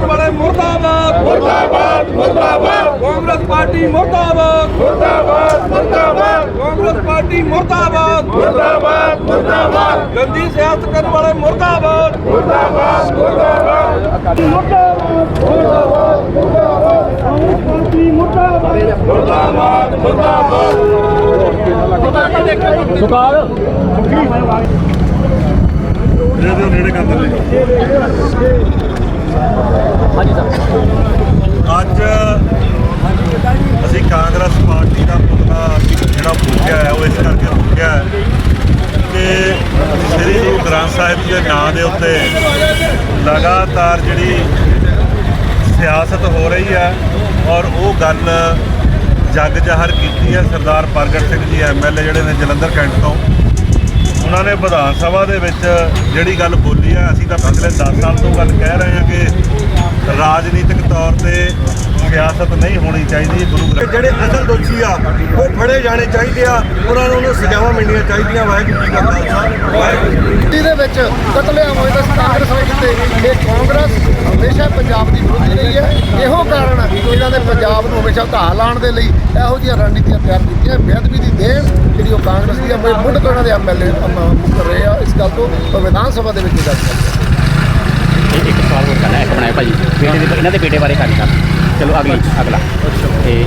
हाथ मुर्दाबाद। मुर्दाबाद मुर्दाबाद। कांग्रेस पार्टी मुर्दाबाद। मुर्दाबाद मुर्दाबाद। कांग्रेस पार्टी मुर्दाबाद। मुर्दाबाद मुर्दाबाद। गंदी सियासत करने वाले मुर्दाबाद। मुर्दाबाद मुर्दाबाद। मुर्दाबाद मुर्दाबाद। कांग्रेस पार्टी मुर्दाबाद मुर्दाबाद मुर्दाबाद सुकार ਨੇੜੇ ਕਰ ਦਿੰਦੇ ਸਾਹਿਬ ਜੀ ਦੇ ਨਾਂ ਦੇ ਉੱਤੇ ਲਗਾਤਾਰ ਜਿਹੜੀ ਸਿਆਸਤ ਹੋ ਰਹੀ ਹੈ ਔਰ ਉਹ ਗੱਲ ਜੱਗ ਜ਼ਾਹਰ ਕੀਤੀ ਹੈ ਸਰਦਾਰ ਪ੍ਰਗਟ ਸਿੰਘ ਜੀ ਐਮਐਲਏ ਜਿਹੜੇ ਨੇ ਜਲੰਧਰ ਕੈਂਟ ਤੋਂ। ਉਹਨਾਂ ਨੇ ਵਿਧਾਨ ਸਭਾ ਦੇ ਵਿੱਚ ਜਿਹੜੀ ਗੱਲ ਬੋਲੀ ਹੈ, ਅਸੀਂ ਤਾਂ ਪਿਛਲੇ 10 ਸਾਲ ਤੋਂ ਗੱਲ ਕਹਿ ਰਹੇ ਹਾਂ ਕਿ ਰਾਜਨੀਤਿਕ ਤੌਰ ਤੇ ਸਿਆਸਤ ਨਹੀਂ ਹੋਣੀ ਚਾਹੀਦੀ ਗੁਰੂ ਗ੍ਰੰਥ ਜਿਹੜੇ ਅਸਲ ਦੋਸ਼ੀ ਆ ਉਹ ਫੜੇ ਜਾਣੇ ਚਾਹੀਦੇ ਆ। ਉਹਨਾਂ ਨੂੰ ਉਹਨੂੰ ਸਜ਼ਾਵਾਂ ਮਿਲਣੀਆਂ ਚਾਹੀਦੀਆਂ। ਵਾਹਿਗੁਰੂ ਜੀ ਕਾ ਖਾਲਸਾ ਵਾਹਿਗੁਰੂ ਦੇ ਵਿੱਚ ਕਤਲੇਆਮ ਹੋਏ ਤਾਂ ਕਾਂਗਰਸ ਨੇ ਕੀਤੇ ਇਹ ਕਾਂਗਰਸ ਹਮੇਸ਼ਾ ਪੰਜਾਬ ਦੀ ਵਿਰੋਧੀ ਰਹੀ ਹੈ। ਇਹੋ ਕਾਰਨ ਹੈ ਕਿ ਇਹਨਾਂ ਨੇ ਪੰਜਾਬ ਨੂੰ ਹਮੇਸ਼ਾ ਘਾਹ ਲਾਉਣ ਦੇ ਲਈ ਇਹੋ ਜਿਹੀਆਂ ਰਣਨੀਤੀਆਂ ਤਿਆਰ ਕੀਤੀਆਂ। ਬੇਅਦਬੀ ਦੀ ਦੇਣ ਜਿਹੜੀ ਉਹ ਕਾਂਗਰਸ ਦੀ ਹੈ ਮੁੱਢ ਤੋਂ ਇਹਨਾਂ ਦੇ ਐਮਐਲਏ ਮੁੱਕਰ ਰਹੇ ਆ। ਇਸ ਗੱਲ ਤੋਂ ਵਿਧਾਨ ਸਭਾ ਦੇ ਵਿੱਚ ਗੱਲ ਕਰਦੇ ਬੇਟੇ ਦੇ ਇਹਨਾਂ ਦੇ ਬੇਟੇ ਬਾਰੇ ਕਰਨੀ ਚਲੋ ਅਗਲੀ ਅਗਲਾ। ਤੇ